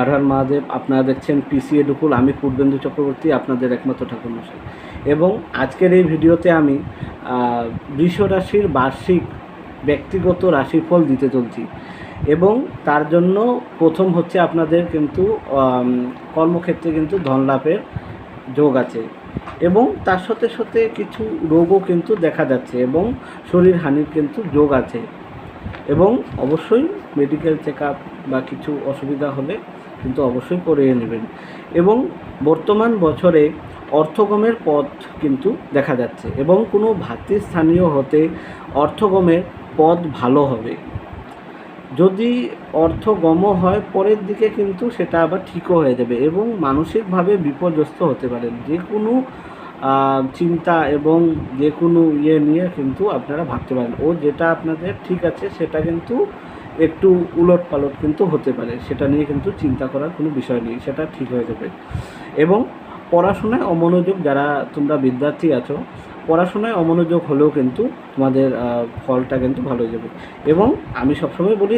আর হর মহাদেব, আপনারা দেখছেন পিসি এডুকুল আমি পূর্বেন্দু চক্রবর্তী, আপনাদের একমাত্র ঠাকুর মশাই এবং আজকের এই ভিডিওতে আমি বৃষ রাশির বার্ষিক ব্যক্তিগত রাশিফল দিতে চলছি। এবং তার জন্য প্রথম হচ্ছে আপনাদের কিন্তু কর্মক্ষেত্রে কিন্তু ধন লাভের যোগ আছে। এবং তার সাথে সাথে কিছু রোগও কিন্তু দেখা যাচ্ছে এবং শরীর হানির কিন্তু যোগ আছে। এবং অবশ্যই মেডিকেল চেক বা কিছু অসুবিধা হলে কিন্তু অবশ্যই করিয়ে নেবেন। এবং বর্তমান বছরে অর্থগমের পথ কিন্তু দেখা যাচ্ছে এবং কোনো ভাতৃস্থানীয় হতে অর্থগমের পথ ভালো হবে। যদি অর্থগম হয়, পরের দিকে কিন্তু সেটা আবার ঠিকও হয়ে যাবে এবং মানসিকভাবে বিপর্যস্ত হতে পারেন। যে কোনো চিন্তা এবং যে কোনো ইয়ে নিয়ে কিন্তু আপনারা ভাবতে পারেন। ও যেটা আপনাদের ঠিক আছে, সেটা কিন্তু একটু উলট পালট কিন্তু হতে পারে। সেটা নিয়ে কিন্তু চিন্তা করার কোনো বিষয় নেই, সেটা ঠিক হয়ে যাবে। এবং পড়াশোনায় অমনোযোগ যারা তোমরা বিদ্যার্থী আছো, পড়াশোনায় অমনোযোগ হলেও কিন্তু তোমাদের ফলটা কিন্তু ভালো হয়ে যাবে। এবং আমি সবসময় বলি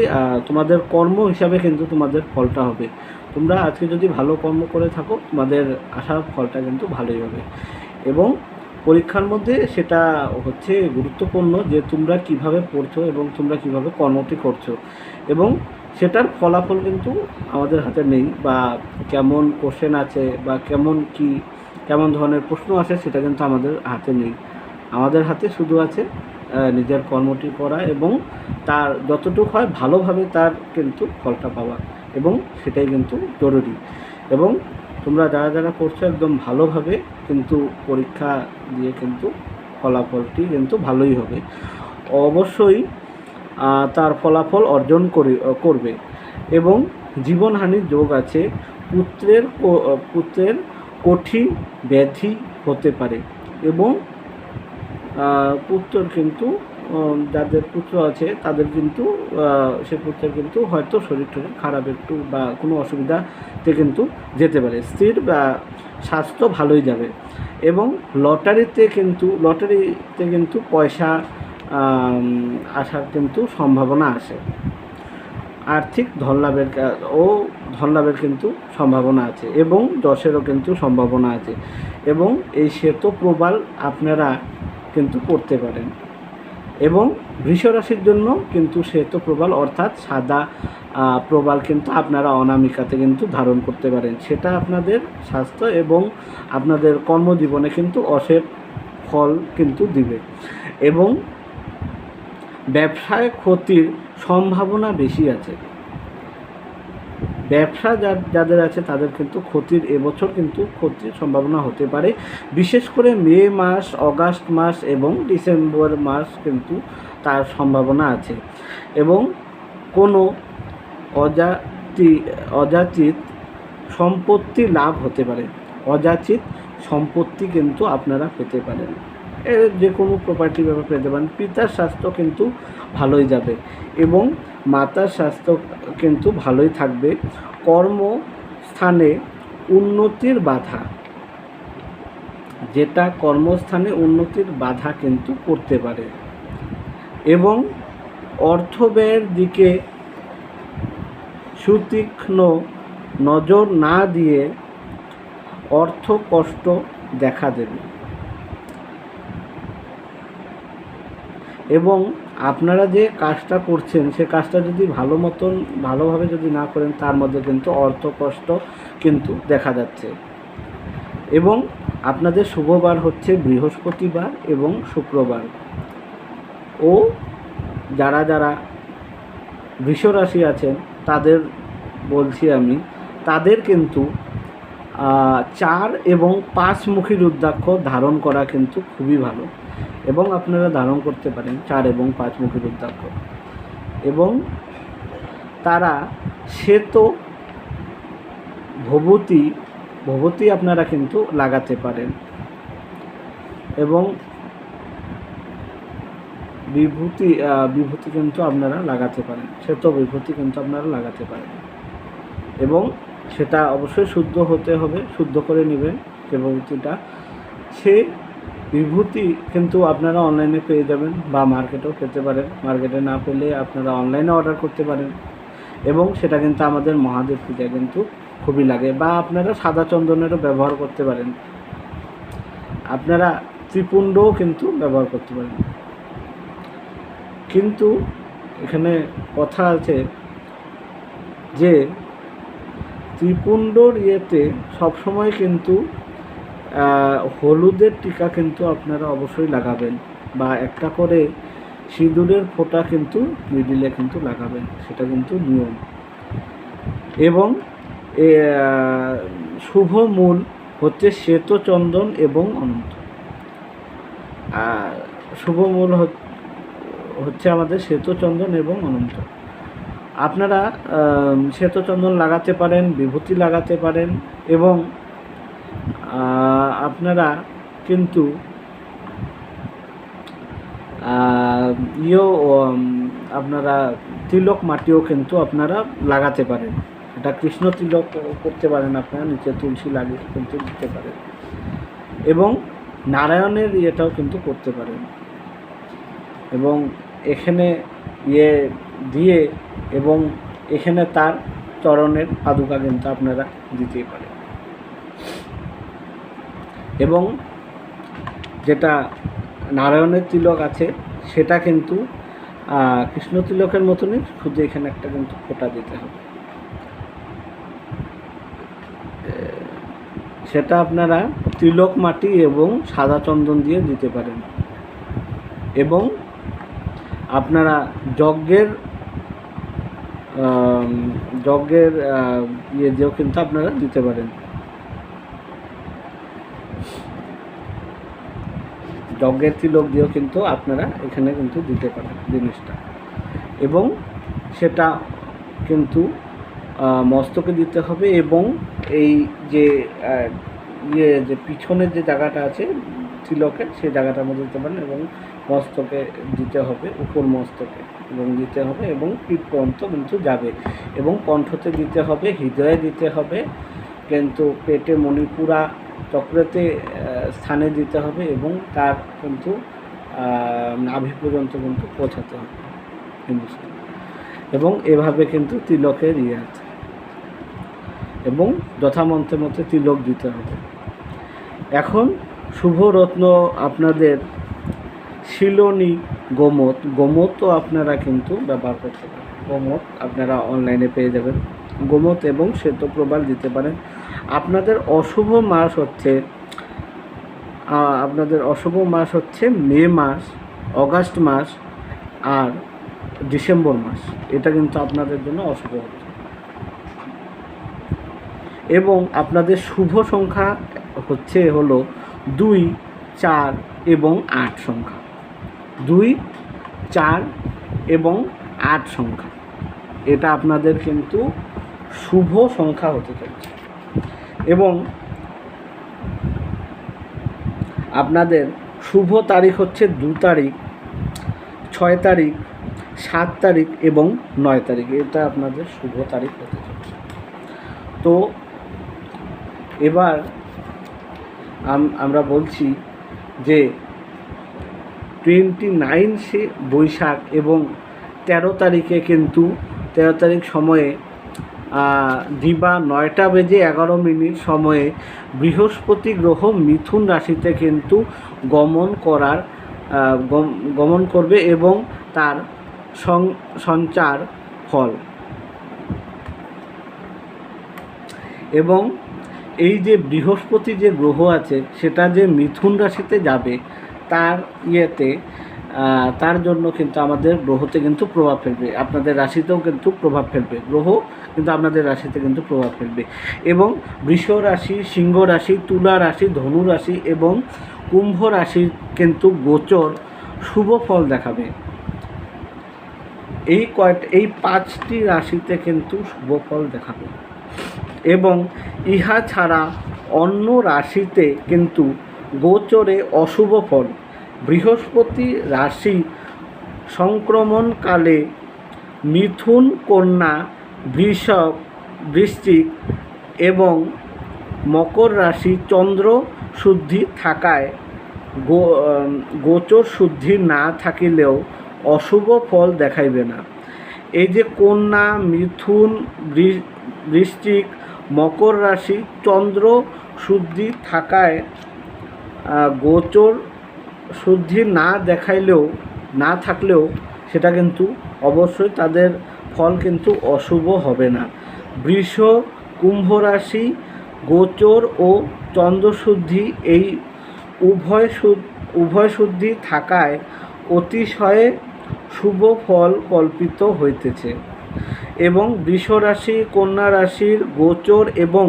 তোমাদের কর্ম হিসাবে কিন্তু তোমাদের ফলটা হবে। তোমরা আজকে যদি ভালো কর্ম করে থাকো, তোমাদের আশা ফলটা কিন্তু ভালোই হবে। এবং পরীক্ষার মধ্যে সেটা হচ্ছে গুরুত্বপূর্ণ যে তোমরা কীভাবে পড়ছো এবং তোমরা কীভাবে কর্মটি করছ। এবং সেটার ফলাফল কিন্তু আমাদের হাতে নেই বা কেমন কোশ্চেন আছে বা কেমন কি, কেমন ধরনের প্রশ্ন আছে সেটা কিন্তু আমাদের হাতে নেই। আমাদের হাতে শুধু আছে নিজের কর্মটি করা এবং তার যতটুকু হয় ভালোভাবে তার কিন্তু ফলটা পাওয়া এবং সেটাই কিন্তু জরুরি। এবং তোমরা যারা যারা করছ একদম ভালোভাবে কিন্তু পরীক্ষা দিয়ে কিন্তু ফলাফলটি কিন্তু ভালোই হবে। অবশ্যই তার ফলাফল অর্জন করে করবে। এবং জীবনহানির যোগ আছে। পুত্রের পুত্রের কঠিন ব্যাধি হতে পারে এবং পুত্রর কিন্তু যাদের পুত্র আছে, তাদের কিন্তু সে পুত্রের কিন্তু হয়তো শরীর টরীর খারাপ একটু বা কোনো অসুবিধাতে কিন্তু যেতে পারে। স্ত্রীর বা স্বাস্থ্য ভালোই যাবে। এবং লটারিতে কিন্তু লটারিতে কিন্তু পয়সা আসার কিন্তু সম্ভাবনা আসে আর্থিক ধনলাভের ও ধনলাভের কিন্তু সম্ভাবনা আছে এবং যশেরও কিন্তু সম্ভাবনা আছে। এবং এই শ্বেত প্রবাল আপনারা কিন্তু করতে পারেন। এবং বৃষ রাশির জন্য কিন্তু শ্বেত প্রবাল অর্থাৎ সাদা প্রবাল কিন্তু আপনারা অনামিকাতে কিন্তু ধারণ করতে পারেন। সেটা আপনাদের স্বাস্থ্য এবং আপনাদের কর্মজীবনে কিন্তু অসের ফল কিন্তু দিবে। এবং ব্যবসায় ক্ষতির সম্ভাবনা বেশি আছে। ব্যবসা যাদের আছে তাদের কিন্তু ক্ষতির এবছর কিন্তু ক্ষতির সম্ভাবনা হতে পারে। বিশেষ করে মে মাস, অগাস্ট মাস এবং ডিসেম্বর মাস কিন্তু তার সম্ভাবনা আছে। এবং কোনো অজাতি অযাচিত সম্পত্তি লাভ হতে পারে। অযাচিত সম্পত্তি কিন্তু আপনারা পেতে পারেন। যে কোনো প্রপার্টি ব্যাপার পেতে পারেন। পিতার স্বাস্থ্য কিন্তু ভালোই যাবে এবং মাতার স্বাস্থ্য কিন্তু ভালোই থাকবে। কর্মস্থানে উন্নতির বাধা। যেটা কর্মস্থানে উন্নতির বাধা কিন্তু করতে পারে। এবং অর্থ ব্যয়ের দিকে সুতীক্ষ্ণ নজর না দিয়ে অর্থ কষ্ট দেখা দেবে। এবং আপনারা যে কাজটা করছেন, সে কাজটা যদি ভালো মতন, ভালোভাবে যদি না করেন, তার মধ্যে কিন্তু অর্থ কষ্ট কিন্তু দেখা যাচ্ছে। এবং আপনাদের শুভবার হচ্ছে বৃহস্পতিবার এবং শুক্রবার। ও যারা যারা রাশি আছেন, তাদের বলছি আমি, তাদের কিন্তু চার এবং পাঁচমুখী রুদ্রাক্ষ ধারণ করা কিন্তু খুবই ভালো। এবং আপনারা ধারণ করতে পারেন চার এবং পাঁচমুখী রুদ্রাক্ষ এবং তারা শ্বেত ভবতী ভবতী আপনারা কিন্তু লাগাতে পারেন। এবং বিভূতি বিভূতি কিন্তু আপনারা লাগাতে পারেন। শ্বেত বিভূতি কিন্তু আপনারা লাগাতে পারেন। এবং সেটা অবশ্যই শুদ্ধ হতে হবে, শুদ্ধ করে নেবেন সে বিভূতিটা সে বিভূতি কিন্তু আপনারা অনলাইনে পেয়ে যাবেন বা মার্কেটেও পেতে পারেন। মার্কেটে না পেলে আপনারা অনলাইনে অর্ডার করতে পারেন। এবং সেটা কিন্তু আমাদের মহাদেব পূজায় কিন্তু খুবই লাগে বা আপনারা সাদা চন্দনেরও ব্যবহার করতে পারেন। আপনারা ত্রিপুণ্ডও কিন্তু ব্যবহার করতে পারেন। কিন্তু এখানে কথা আছে যে ত্রিপুণ্ডর ইয়েতে সবসময় কিন্তু হলুদের টিকা কিন্তু আপনারা অবশ্যই লাগাবেন বা একটা করে সিঁদুরের ফোঁটা কিন্তু মিডিলে কিন্তু লাগাবেন সেটা কিন্তু নিয়ম। এবং শুভ মূল হচ্ছে শ্বেত চন্দন এবং অনন্ত। শুভ মূল হচ্ছে আমাদের শ্বেত চন্দন এবং অনন্ত। আপনারা আম, শ্বেত চন্দন লাগাতে পারেন বিভূতি লাগাতে পারেন এবং আপনারা কিন্তু ইয়েও আপনারা তিলক মাটিও কিন্তু আপনারা লাগাতে পারেন। এটা কৃষ্ণ তিলক করতে পারেন আপনারা, নিচে তুলসী লাগিয়ে কিন্তু দিতে পারেন। এবং নারায়ণের ইয়েটাও কিন্তু করতে পারেন। এবং এখানে ইয়ে দিয়ে এবং এখানে তার চরণের পাদুকা কিন্তু আপনারা দিতেই পারেন। এবং যেটা নারায়ণের তিলক আছে, সেটা কিন্তু কৃষ্ণ তিলকের মতনই শুধু এখানে একটা কিন্তু ফোঁটা দিতে হবে। সেটা আপনারা তিলক মাটি এবং সাদা চন্দন দিয়ে দিতে পারেন। এবং আপনারা যজ্ঞের যজ্ঞের ইয়ে দিয়েও কিন্তু আপনারা দিতে পারেন। যজ্ঞের তিলক দিয়েও কিন্তু আপনারা এখানে কিন্তু দিতে পারেন জিনিসটা। এবং সেটা কিন্তু মস্তকে দিতে হবে এবং এই যে ইয়ে যে পিছনের যে জায়গাটা আছে তিলকের সেই জায়গাটার মধ্যে দিতে পারেন এবং মস্তকে দিতে হবে, উপর মস্তকে এবং দিতে হবে এবং পিঠ পর্যন্ত কিন্তু যাবে। এবং কণ্ঠতে দিতে হবে, হৃদয়ে দিতে হবে, কিন্তু পেটে মণিপুরা চক্রেতে স্থানে দিতে হবে এবং তার কিন্তু নাভি পর্যন্ত কিন্তু পৌঁছাতে হবে। এবং এভাবে কিন্তু তিলকের ইয়ে আছে। এবং যথামন্ত্রে মতে তিলক দিতে হবে। এখন শুভ রত্ন আপনাদের শিলনি গোমত গোমতও আপনারা কিন্তু ব্যবহার করতে পারেন। গোমত আপনারা অনলাইনে পেয়ে যাবেন। গোমত এবং শ্বেতপ্রবাল দিতে পারেন। আপনাদের অশুভ মাস হচ্ছে আপনাদের অশুভ মাস হচ্ছে মে মাস, অগাস্ট মাস আর ডিসেম্বর মাস। এটা কিন্তু আপনাদের জন্য অশুভ হচ্ছে। এবং আপনাদের শুভ সংখ্যা হচ্ছে হলো দুই, চার এবং আট সংখ্যা। দুই, চার এবং আট সংখ্যা। এটা আপনাদের কিন্তু শুভ সংখ্যা হতে চলেছে। এবং আপনাদের শুভ তারিখ হচ্ছে দু তারিখ, ছয় তারিখ, সাত তারিখ এবং নয় তারিখ। এটা আপনাদের শুভ তারিখ হতে চলেছে। তো এবার আম- আমরা বলছি যে টোয়েন্টি নাইন সে বৈশাখ এবং তেরো তারিখে কিন্তু, তেরো তারিখ সময়ে দিবা নয়টা বেজে এগারো মিনিট সময়ে বৃহস্পতি গ্রহ মিথুন রাশিতে কিন্তু গমন করার গমন করবে এবং তার সঞ্চার ফল। এবং এই যে বৃহস্পতি যে গ্রহ আছে, সেটা যে মিথুন রাশিতে যাবে, তার ইয়েতে তার জন্য কিন্তু আমাদের গ্রহতে কিন্তু প্রভাব ফেলবে। আপনাদের রাশিতেও কিন্তু প্রভাব ফেলবে। গ্রহ কিন্তু আপনাদের রাশিতে কিন্তু প্রভাব ফেলবে। এবং বৃষ রাশি, সিংহ রাশি, তুলা রাশি, ধনু রাশি এবং কুম্ভ রাশির কিন্তু গোচর শুভ ফল দেখাবে। এই কয়েক এই পাঁচটি রাশিতে কিন্তু শুভ ফল দেখাবে। এবং ইহা ছাড়া অন্য রাশিতে কিন্তু গোচরে অশুভ ফল। বৃহস্পতি রাশি সংক্রমণকালে মিথুন কন্যা বৃষভ বৃশ্চিক এবং মকর রাশি চন্দ্র শুদ্ধি থাকায় গোচর শুদ্ধি না থাকিলেও অশুভ ফল দেখাইবে না। এই যে কন্যা, মিথুন বৃশ্চিক, মকর রাশি চন্দ্র শুদ্ধি থাকায় গোচর শুদ্ধি না দেখাইলেও, না থাকলেও সেটা কিন্তু অবশ্যই তাদের ফল কিন্তু অশুভ হবে না। বৃষ কুম্ভ রাশি গোচর ও চন্দ্রশুদ্ধি এই উভয় উভয় শুদ্ধি থাকায় অতিশয়ে শুভ ফল কল্পিত হইতেছে এবং বৃষ রাশি, কন্যা রাশির গোচর এবং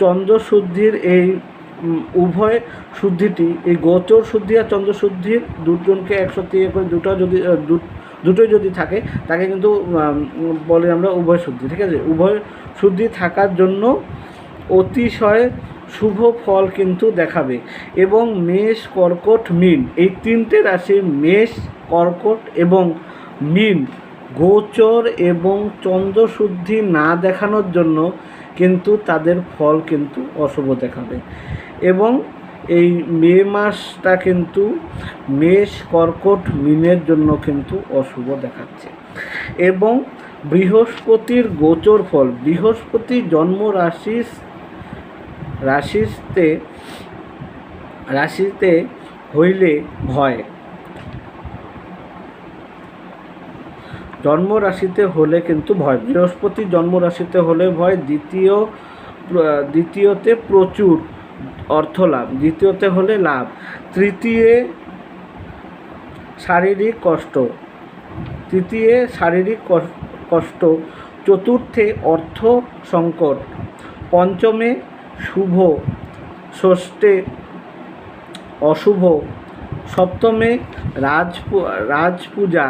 চন্দ্রশুদ্ধির এই উভয় শুদ্ধিটি, এই গোচর শুদ্ধি আর চন্দ্রশুদ্ধির দুজনকে একসাথে ইয়ে করে দুটো যদি দুটোই যদি থাকে, তাকে কিন্তু বলে আমরা উভয় শুদ্ধি, ঠিক আছে? উভয় শুদ্ধি থাকার জন্য অতিশয় শুভ ফল কিন্তু দেখাবে। এবং মেষ, কর্কট, মিন, এই তিনটে রাশি মেষ, কর্কট এবং মিন, গোচর এবং চন্দ্রশুদ্ধি না দেখানোর জন্য কিন্তু তাদের ফল কিন্তু অশুভ দেখাবে। এবং এই মে মাসটা কিন্তু মেষ, কর্কট, মিনের জন্য কিন্তু অশুভ দেখাচ্ছে। এবং বৃহস্পতির গোচর ফল, বৃহস্পতি জন্ম রাশি, রাশিতে রাশিতে হইলে ভয়। জন্ম রাশিতে হলে কিন্তু ভয়। বৃহস্পতি জন্ম রাশিতে হলে ভয়। দ্বিতীয়, দ্বিতীয়তে প্রচুর। অর্থ লাভ, দ্বিতীয়তে হলে লাভ, তৃতীয় শারীরিক কষ্ট, তৃতীয় শারীরিক কষ্ট, চতুর্থে অর্থ সংকট, পঞ্চমে শুভ, ষষ্ঠে অশুভ, সপ্তমে রাজ রাজপূজা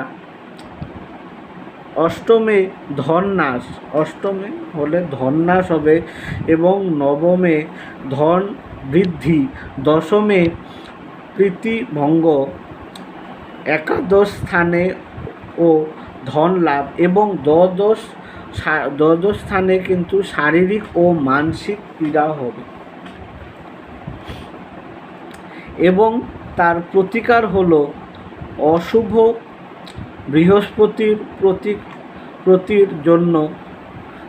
অষ্টমে ধননাশ। অষ্টমে হলে ধননাশ হবে এবং নবমে ধন বৃদ্ধি। দশমে প্রীতিভঙ্গ। একাদশ স্থানে ও ধন লাভ এবং দ্বাদশ দ্বাদশ স্থানে কিন্তু শারীরিক ও মানসিক পীড়া হবে। এবং তার প্রতিকার হলো অশুভ বৃহস্পতির প্রতীক প্রতির জন্য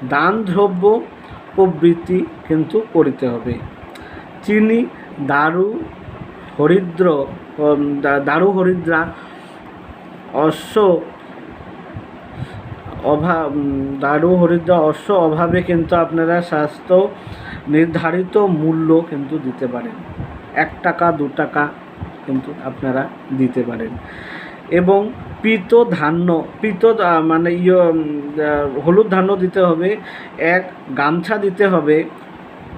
দান, দ্রব্য প্রবৃত্তি কিন্তু করিতে হবে। চিনি দারু হরিদ্র দারু হরিদ্রা, অশ্ব অভাব দারু হরিদ্রা, অশ্ব অভাবে কিন্তু আপনারা স্বাস্থ্য নির্ধারিত মূল্য কিন্তু দিতে পারেন। এক টাকা, দু টাকা কিন্তু আপনারা দিতে পারেন। এবং পিত ধান্য পিত মানে ইয়ে হলুদ ধান্য দিতে হবে। এক, গামছা দিতে হবে।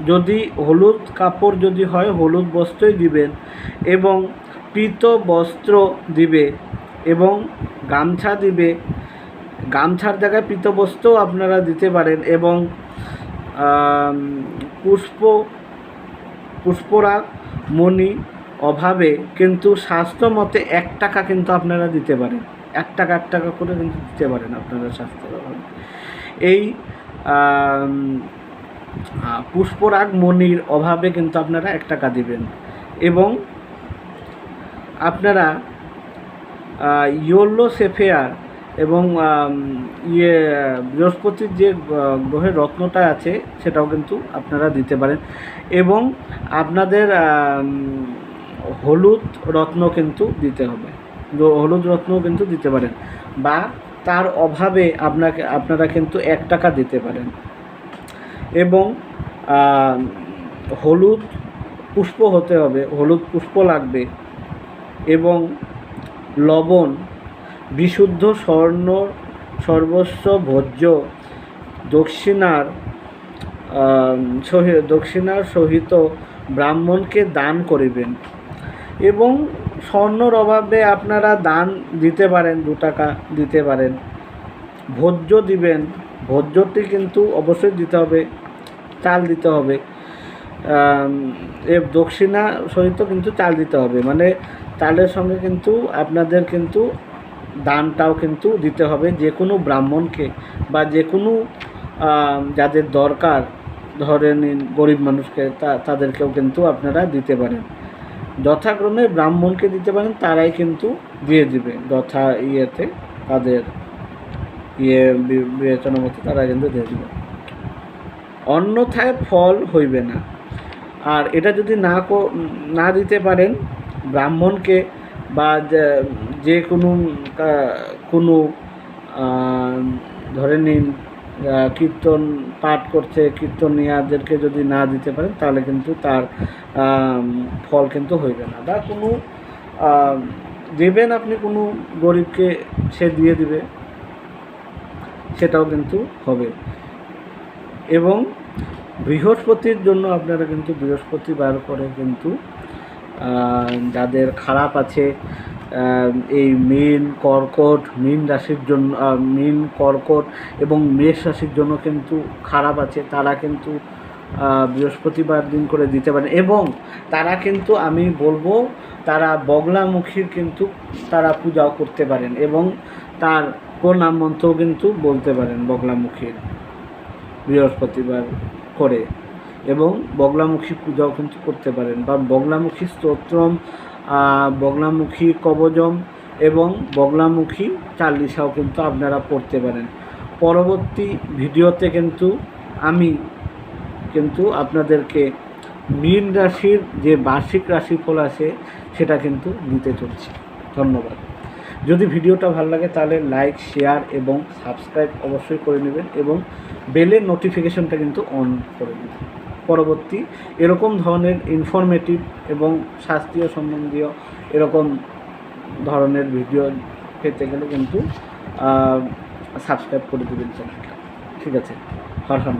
যদি হলুদ কাপড় যদি হয়, হলুদ বস্ত্রই দিবেন এবং পিত বস্ত্র দিবে এবং গামছা দিবে। গামছার জায়গায় পিত বস্ত্রও আপনারা দিতে পারেন এবং পুষ্প, পুষ্পরাগ, মণি অভাবে কিন্তু স্বাস্থ্য মতে এক টাকা কিন্তু আপনারা দিতে পারেন। এক টাকা এক টাকা করে কিন্তু দিতে পারেন আপনারা স্বাস্থ্যের অভাবে। এই পুষ্পরাগ মণির অভাবে কিন্তু আপনারা এক টাকা দিবেন এবং আপনারা ইয়োলো সেফেয়ার এবং ইয়ে বৃহস্পতির যে গ্রহের রত্নটা আছে সেটাও কিন্তু আপনারা দিতে পারেন এবং আপনাদের হলুদ রত্ন কিন্তু দিতে হবে। হলুদ রত্ন কিন্তু দিতে পারেন। বা তার অভাবে আপনাকে, আপনারা কিন্তু এক টাকা দিতে পারেন। এবং হলুদ পুষ্প হতে হবে, হলুদ পুষ্প লাগবে। এবং লবণ, বিশুদ্ধ স্বর্ণ, সর্বস্ব ভোজ্য, দক্ষিণার দক্ষিণার সহিত ব্রাহ্মণকে দান করিবেন। এবং স্বর্ণর অভাবে আপনারা দান দিতে পারেন, দু টাকা দিতে পারেন। ভোজ্য দিবেন, ভোজ্যটি কিন্তু অবশ্যই দিতে হবে, চাল দিতে হবে। এ দক্ষিণা সহিত কিন্তু চাল দিতে হবে। মানে চালের সঙ্গে কিন্তু আপনাদের কিন্তু দানটাও কিন্তু দিতে হবে। যে কোনো ব্রাহ্মণকে বা যে কোনো যাদের দরকার, ধরে নিন গরিব মানুষকে তাদেরকেও কিন্তু আপনারা দিতে পারেন। যথাক্রমে ব্রাহ্মণকে দিতে পারেন, তারাই কিন্তু দিয়ে দিবে। যথা ইয়েতে তাদের ইয়ে বিবেচনা মতো তারা কিন্তু দিয়ে দেবে। অন্যথায় ফল হইবে না। আর এটা যদি না না দিতে পারেন, ব্রাহ্মণকে বা যে- কোনো কোনো ধরে নিন কীর্তন পাঠ করছে কীর্তন কীর্তনিয়াদেরকে যদি না দিতে পারেন তাহলে কিন্তু তার ফল কিন্তু হইবে না। বা কোনো দেবেন আপনি কোনো গরিবকে সে দিয়ে দিবে, সেটাও কিন্তু হবে। এবং বৃহস্পতির জন্য আপনারা কিন্তু বৃহস্পতিবার করে কিন্তু যাদের খারাপ আছে এই মীন, কর্কট, মীন রাশির জন্য মীন, কর্কট এবং মেষ রাশির জন্য কিন্তু খারাপ আছে। তারা কিন্তু বৃহস্পতিবার দিন করে দিতে পারেন এবং তারা কিন্তু, আমি বলব, তারা বগলামুখীর কিন্তু তারা পূজাও করতে পারেন এবং তার প্রণাম মন্ত্রও কিন্তু বলতে পারেন বগলামুখীর বৃহস্পতিবার করে এবং বগলামুখী পূজাও কিন্তু করতে পারেন। বা বগলামুখী স্তোত্রম বগলামুখী কবজম এবং বগলামুখী চাল্লিশাও কিন্তু আপনারা পড়তে পারেন। পরবর্তী ভিডিওতে কিন্তু আমি কিন্তু আপনাদেরকে মীন রাশির যে বার্ষিক রাশিফল আছে সেটা কিন্তু দিতে চলছি। ধন্যবাদ। যদি ভিডিওটা ভালো লাগে তাহলে লাইক, শেয়ার এবং সাবস্ক্রাইব অবশ্যই করে নেবেন এবং বেলের নোটিফিকেশনটা কিন্তু অন করে নেবেন। পরবর্তী এরকম ধরনের ইনফরমেটিভ এবং শাস্ত্রীয় সম্বন্ধীয় এরকম ধরনের ভিডিও পেতে গেলে কিন্তু সাবস্ক্রাইব করে দেবেন চ্যানেলটা ঠিক আছে হর হর।